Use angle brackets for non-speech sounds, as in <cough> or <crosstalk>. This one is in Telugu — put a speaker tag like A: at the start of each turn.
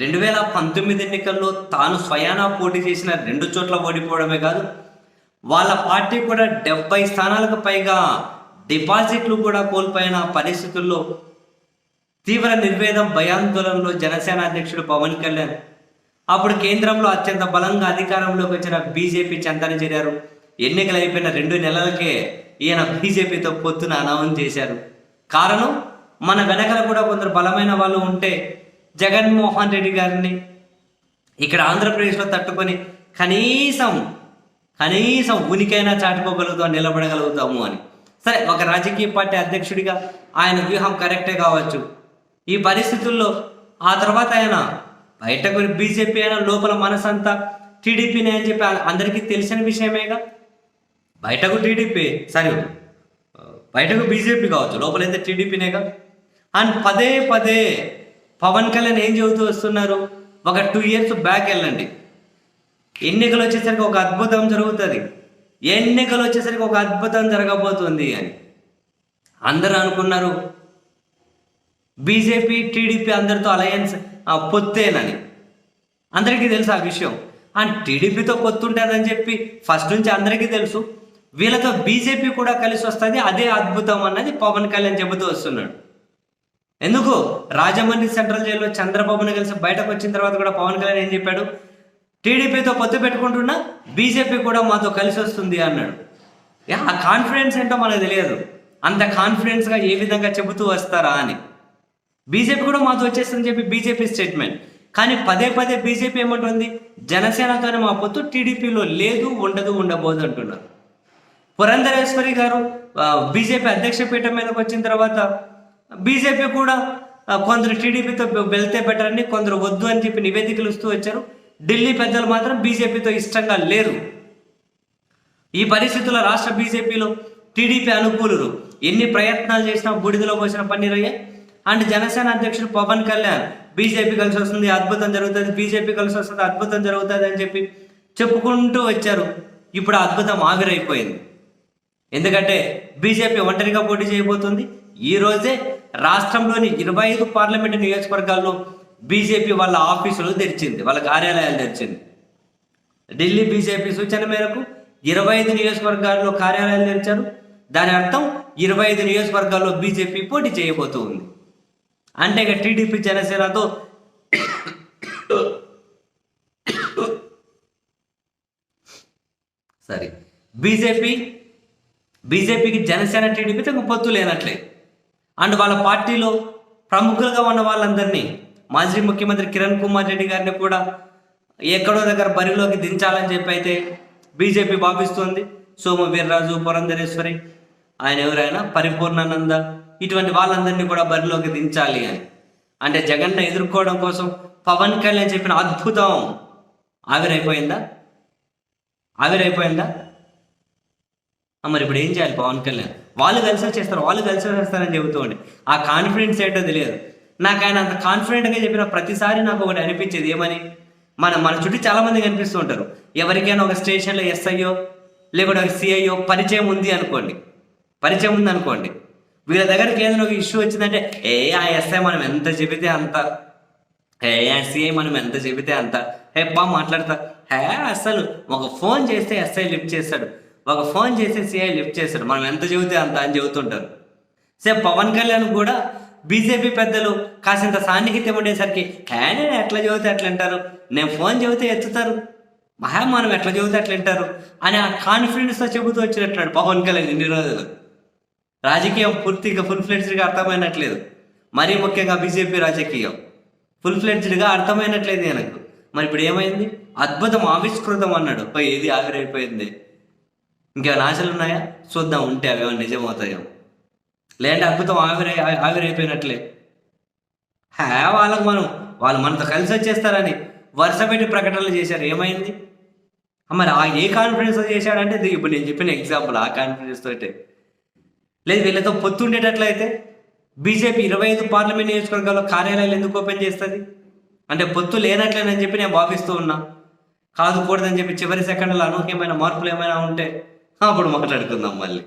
A: రెండు వేల పంతొమ్మిది ఎన్నికల్లో తాను స్వయానా పోటీ చేసిన రెండు చోట్ల ఓడిపోవడమే కాదు వాళ్ళ పార్టీ కూడా డెబ్బై స్థానాలకు పైగా డిపాజిట్లు కూడా కోల్పోయిన పరిస్థితుల్లో తీవ్ర నిర్వేదం భయాందోళనలో జనసేన అధ్యక్షుడు పవన్ కళ్యాణ్. అప్పుడు కేంద్రంలో అత్యంత బలంగా అధికారంలోకి వచ్చిన బీజేపీ చెంతన చేరారు. ఎన్నికలు అయిపోయిన రెండు నెలలకే ఈయన బీజేపీతో పొత్తున అనౌన్స్ చేశారు. కారణం మన వెనకల కూడా కొందరు బలమైన వాళ్ళు ఉంటే జగన్మోహన్ రెడ్డి గారిని ఇక్కడ ఆంధ్రప్రదేశ్లో తట్టుకొని కనీసం కనీసం ఉనికైనా చాటుకోగలుగుతాం నిలబడగలుగుతాము అని. సరే ఒక రాజకీయ పార్టీ అధ్యక్షుడిగా ఆయన వ్యూహం కరెక్టే కావచ్చు. ఈ పరిస్థితుల్లో ఆ తర్వాత ఆయన బయటకు బీజేపీ అయినా లోపల మనసంతా టీడీపీనే అని చెప్పి అందరికీ తెలిసిన విషయమేగా? బయటకు టీడీపీ సారీ బయటకు బీజేపీ కావచ్చు లోపలైతే టీడీపీనేగా? అండ్ పదే పదే పవన్ కళ్యాణ్ ఏం చెబుతూ వస్తున్నారు? ఒక టూ ఇయర్స్ బ్యాక్ వెళ్ళండి. ఎన్నికలు వచ్చేసరికి ఒక అద్భుతం జరుగుతుంది. ఎన్నికలు వచ్చేసరికి ఒక అద్భుతం జరగబోతుంది అని. అందరూ అనుకున్నారు. బీజేపీ టీడీపీ అందరితో అలయన్స్ పొత్తేనని. అందరికీ తెలుసు ఆ విషయం. అండ్ టీడీపీతో పొత్తుంటుందని చెప్పి ఫస్ట్ నుంచి అందరికీ తెలుసు. వీళ్ళతో బీజేపీ కూడా కలిసి వస్తుంది అదే అద్భుతం అన్నది పవన్ కళ్యాణ్ చెబుతూ వస్తున్నాడు. ఎందుకు? రాజమండ్రి సెంట్రల్ జైల్లో చంద్రబాబును కలిసి బయటకు వచ్చిన తర్వాత కూడా పవన్ కళ్యాణ్ ఏం చెప్పాడు? టీడీపీతో పొత్తు పెట్టుకుంటున్నా బీజేపీ కూడా మాతో కలిసి వస్తుంది అన్నాడు. యా, ఆ కాన్ఫిడెన్స్ ఏంటో మనకు తెలియదు. అంత కాన్ఫిడెన్స్గా ఏ విధంగా చెబుతూ వస్తారా అని. బీజేపీ కూడా మాతో వచ్చేస్తుందని చెప్పి బీజేపీ స్టేట్మెంట్ కానీ పదే పదే బీజేపీ ఏమంటుంది? జనసేనతోనే మా పొత్తు టీడీపీలో లేదు ఉండదు ఉండబోదు అంటున్నారు. పురంధరేశ్వరి గారు బీజేపీ అధ్యక్ష పీఠం మీదకి వచ్చిన తర్వాత బీజేపీ కూడా కొందరు టీడీపీతో వెళ్తే బెటర్ అని కొందరు వద్దు అని చెప్పి నివేదికలు ఇస్తూ వచ్చారు. ఢిల్లీ పెద్దలు మాత్రం బీజేపీతో ఇష్టంగా లేరు. ఈ పరిస్థితుల్లో రాష్ట్ర బీజేపీలో టీడీపీ అనుకూలురు ఎన్ని ప్రయత్నాలు చేసినా బూడిదలో పోసిన పన్నీరయ్య అండ్ జనసేన అధ్యక్షుడు పవన్ కళ్యాణ్ బీజేపీ కలిసి వస్తుంది అద్భుతం జరుగుతుంది బీజేపీ కలిసి వస్తుంది అద్భుతం జరుగుతుంది అని చెప్పి చెప్పుకుంటూ వచ్చారు. ఇప్పుడు అద్భుతం ఆవిరైపోయింది. ఎందుకంటే బీజేపీ ఒంటరిగా పోటీ చేయబోతుంది. ఈరోజే రాష్ట్రంలోని ఇరవై ఐదు పార్లమెంటు నియోజకవర్గాల్లో బీజేపీ వాళ్ళ ఆఫీసులు తెరిచింది వాళ్ళ కార్యాలయాలు తెరిచింది. ఢిల్లీ బీజేపీ సూచన మేరకు ఇరవై ఐదు నియోజకవర్గాల్లో కార్యాలయాలు తెరిచారు. దాని అర్థం ఇరవై ఐదు నియోజకవర్గాల్లో బీజేపీ పోటీ చేయబోతూ ఉంది అంటే ఇక టీడీపీ జనసేనతో <coughs> సరే. బీజేపీ బీజేపీకి జనసేన టీడీపీతో ఇంక పొత్తు లేనట్లే. అండ్ వాళ్ళ పార్టీలో ప్రముఖులుగా ఉన్న వాళ్ళందరినీ మాజీ ముఖ్యమంత్రి కిరణ్ కుమార్ రెడ్డి గారిని కూడా ఎక్కడో దగ్గర బరిలోకి దించాలని చెప్పి అయితే బీజేపీ భావిస్తోంది. సోము వీర్రాజు పురంధరేశ్వరి ఆయన ఎవరైనా పరిపూర్ణానంద ఇటువంటి వాళ్ళందరినీ కూడా బరిలోకి దించాలి అని. అంటే జగన్ను ఎదుర్కోవడం కోసం పవన్ కళ్యాణ్ చెప్పిన అద్భుతం. ఆవిరైపోయిందా? ఆవిరైపోయిందా? మరి ఇప్పుడు ఏం చేయాలి పవన్ కళ్యాణ్? వాళ్ళు కలిసి వచ్చేస్తారు వాళ్ళు కలిసి వచ్చేస్తారని చెబుతూ ఉండే. ఆ కాన్ఫిడెన్స్ ఏంటో తెలియదు. నాకు ఆయన అంత కాన్ఫిడెంట్గా చెప్పిన ప్రతిసారి నాకు ఒకటి అనిపించేది ఏమని? మన మన చుట్టూ చాలామంది కనిపిస్తూ ఉంటారు. ఎవరికైనా ఒక స్టేషన్లో ఎస్ఐయో లేకుంటే ఒక సిఐయో పరిచయం ఉంది అనుకోండి. పరిచయం ఉంది అనుకోండి. వీళ్ళ దగ్గరికి ఏదైనా ఒక ఇష్యూ వచ్చిందంటే ఏ ఆ ఎస్ఐ మనం ఎంత చెబితే అంత. హే సిఐ మనం ఎంత చెబితే అంత. హే బా మాట్లాడతా. హే అసలు ఒక ఫోన్ చేస్తే ఎస్ఐ లిఫ్ట్ చేస్తాడు. ఒక ఫోన్ చేసి సిఐ లిఫ్ట్ చేస్తాడు. మనం ఎంత చెబితే అంత అని చెబుతుంటారు. సే పవన్ కళ్యాణ్ కూడా బీజేపీ పెద్దలు కాసింత సాన్నిహిత్యం ఉండేసరికి హే నేను ఎట్లా చెబితే అట్లా అంటారు? నేను ఫోన్ చెబితే ఎత్తుతారు. మహా మనం ఎట్లా చెబితే అట్లా అంటారు? అని ఆ కాన్ఫిడెన్స్తో చెబుతూ వచ్చినట్టున్నాడు పవన్ కళ్యాణ్ ఇన్ని రోజులు. రాజకీయం పూర్తిగా ఫుల్ ఫ్లెడ్జ్డ్గా అర్థమైనట్లేదు. మరీ ముఖ్యంగా బీజేపీ రాజకీయం. ఫుల్ ఫ్లెడ్జ్డ్గా అర్థమైనట్లేదు నాకు మరి ఇప్పుడు ఏమైంది? అద్భుతం ఆవిష్కృతం అన్నాడు. "ఓ, ఏది ఆవిరైపోయింది? ఇంకేమైనా ఆశలు ఉన్నాయా? చూద్దాం ఉంటే అవి ఏమైనా నిజమవుతాయో లేదంటే అద్భుతం ఆవిరై ఆవిరైపోయినట్లే. హే వాళ్ళకు మనం వాళ్ళు మనతో కలిసి వచ్చేస్తారని వరుస పెట్టి ప్రకటనలు చేశారు. ఏమైంది? మరి ఆ ఏ కాన్ఫిడెన్స్ చేశాడంటే ఇప్పుడు నేను చెప్పిన ఎగ్జాంపుల్ ఆ కాన్ఫిడెన్స్ తోటే. లేదు వీళ్ళతో పొత్తు ఉండేటట్లయితే బీజేపీ ఇరవై ఐదు పార్లమెంట్ నియోజకవర్గాల్లో కార్యాలయాలు ఎందుకు ఓపెన్ చేస్తుంది? అంటే పొత్తు లేనట్లేనని చెప్పి నేను భావిస్తూ ఉన్నా. కాదు కూడదని చెప్పి చివరి సెకండ్లో అనూహ్యమైన మార్పులు ఏమైనా ఉంటే అప్పుడు మాట్లాడుకుందాం మళ్ళీ.